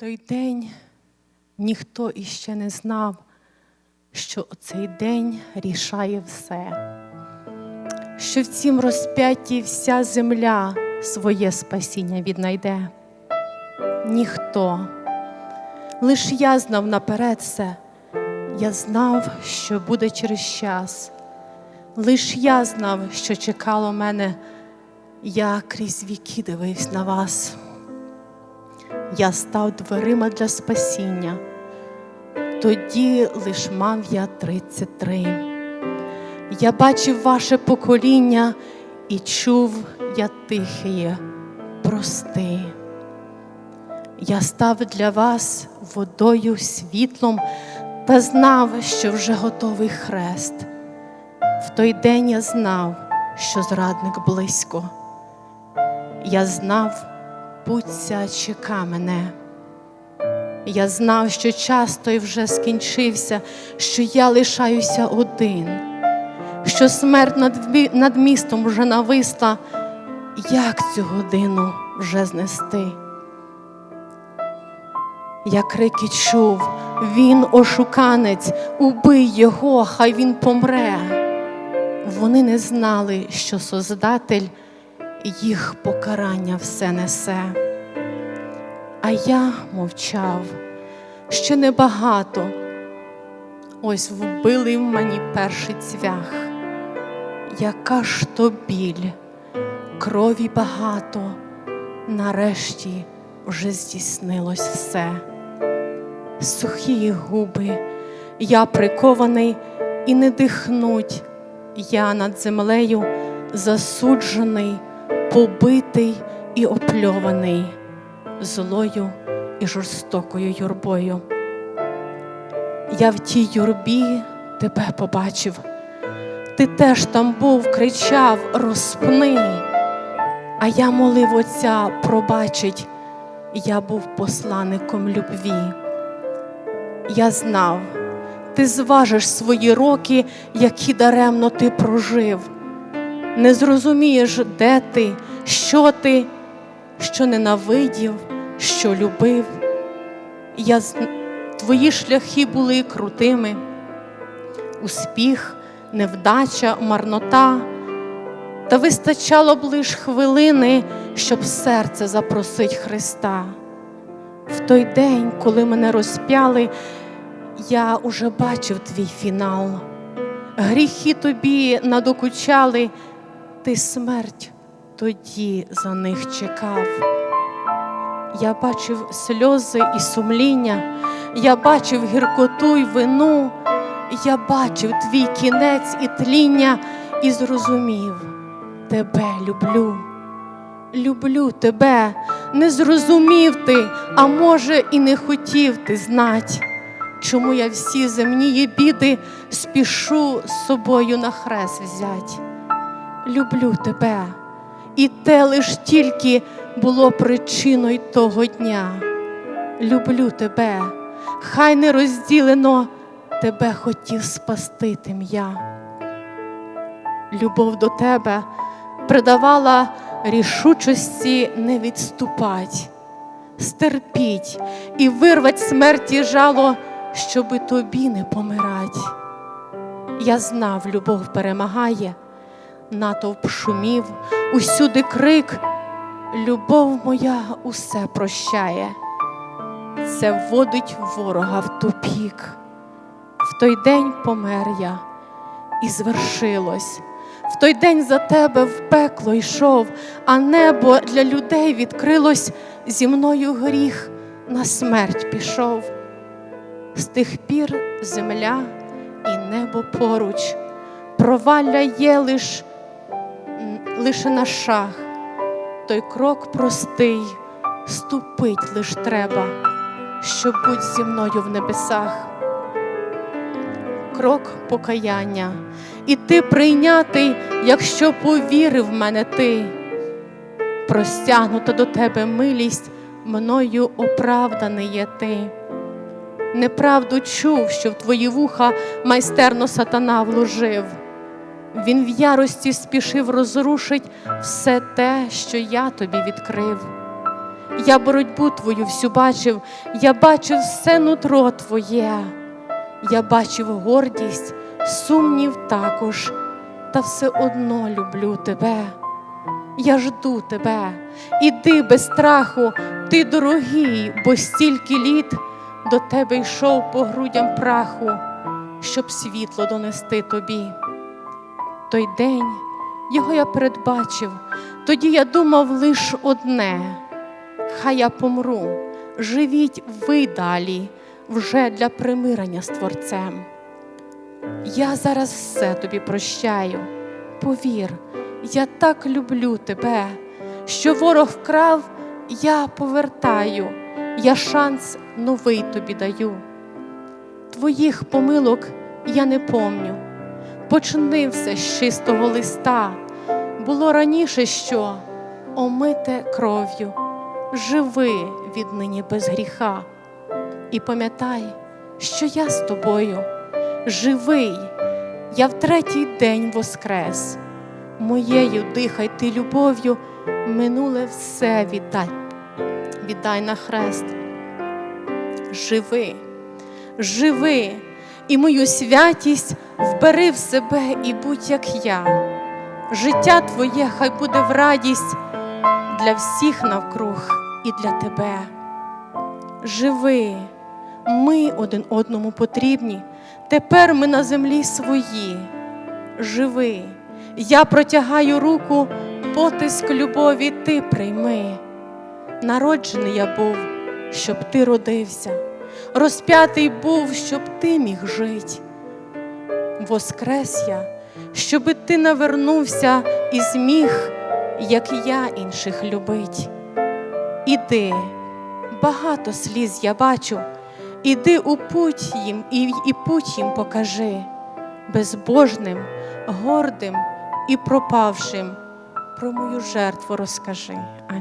той день ніхто іще не знав, що цей день рішає все, що в цім розп'ятті вся земля своє спасіння віднайде. Ніхто, лиш я знав наперед все, я знав, що буде через час. Лиш я знав, що чекало мене, я крізь віки дивився на вас. Я став дверима для спасіння. Тоді лиш мав я 33. Я бачив ваше покоління і чув я тихе, прости. Я став для вас водою, світлом та знав, що вже готовий хрест. В той день я знав, що зрадник близько. Я знав, путь чека мене. Я знав, що час той вже скінчився, що я лишаюся один, що смерть над, над містом вже нависла, як цю годину вже знести. Я крики чув, він ошуканець, убий його, хай він помре. Вони не знали, що Создатель їх покарання все несе. А я мовчав, ще небагато. Ось вбили в мені перший цвях. Яка ж то біль, крові багато, нарешті вже здійснилось все. Сухі губи, я прикований і не дихнуть. Я над землею засуджений, побитий і опльований злою і жорстокою юрбою. Я в тій юрбі тебе побачив. Ти теж там був, кричав, розпни. А я молив Отця пробачить, я був посланником любві. Я знав, ти зважиш свої роки, які даремно ти прожив. Не зрозумієш, де ти, що ти, що ненавидів, що любив. Я, твої шляхи були крутими, успіх, невдача, марнота. Та вистачало б лиш хвилини, щоб серце запросить Христа. В той день, коли мене розп'яли, я уже бачив твій фінал. Гріхи тобі надокучали, ти смерть тоді за них чекав. Я бачив сльози і сумління, я бачив гіркоту й вину, я бачив твій кінець і тління, і зрозумів, тебе люблю. Люблю тебе, не зрозумів ти, а може, і не хотів ти знать, чому я всі земні біди спішу з собою на хрест взять. Люблю тебе, і те лиш тільки було причиною того дня. Люблю тебе, хай не розділено тебе хотів спасти тим я. Любов до тебе придавала рішучості не відступать, стерпіть і вирвать смерті жало, щоби тобі не помирать. Я знав, любов перемагає, натовп шумів, усюди крик, любов моя усе прощає. Це вводить ворога в тупік. В той день помер я, і звершилось. В той день за тебе в пекло йшов, а небо для людей відкрилось, зі мною гріх на смерть пішов. З тих пір земля і небо поруч, провалля є лиш, лише на шаг. Той крок простий, ступить лиш треба, щоб будь зі мною в небесах крок покаяння, і ти прийнятий, якщо повірив мене ти. Простягнута до тебе милість, мною оправданий є ти. Неправду чув, що в твої вуха майстерно сатана вложив. Він в ярості спішив розрушить все те, що я тобі відкрив. Я боротьбу твою всю бачив, я бачив все нутро твоє, я бачив гордість, сумнів також, та все одно люблю тебе. Я жду тебе, іди без страху, ти дорогий, бо стільки літ до тебе йшов по грудям праху, щоб світло донести тобі. Той день його я передбачив, тоді я думав лиш одне: хай я помру, живіть ви далі, вже для примирення з Творцем. Я зараз все тобі прощаю, повір, я так люблю тебе, що ворог вкрав, я повертаю, я шанс новий тобі даю. Твоїх помилок я не помню. Почни все з чистого листа. Було раніше що омите кров'ю, живи віднині без гріха. І пам'ятай, що я з тобою живий, я в третій день воскрес. Моєю дихай ти любов'ю, минуле все віддай, віддай на хрест. Живи, живи, і мою святість вбери в себе і будь як я. Життя твоє хай буде в радість для всіх навкруг і для тебе. Живи, ми один одному потрібні, тепер ми на землі свої. Живи, я протягаю руку, потиск любові ти прийми. Народжений я був, щоб ти родився, розп'ятий був, щоб ти міг жить. Воскрес я, щоби ти навернувся і зміг, як я інших любить. Іди, багато сліз я бачу, іди у путь їм і, і путь їм покажи, безбожним, гордим і пропавшим про мою жертву розкажи. Амінь.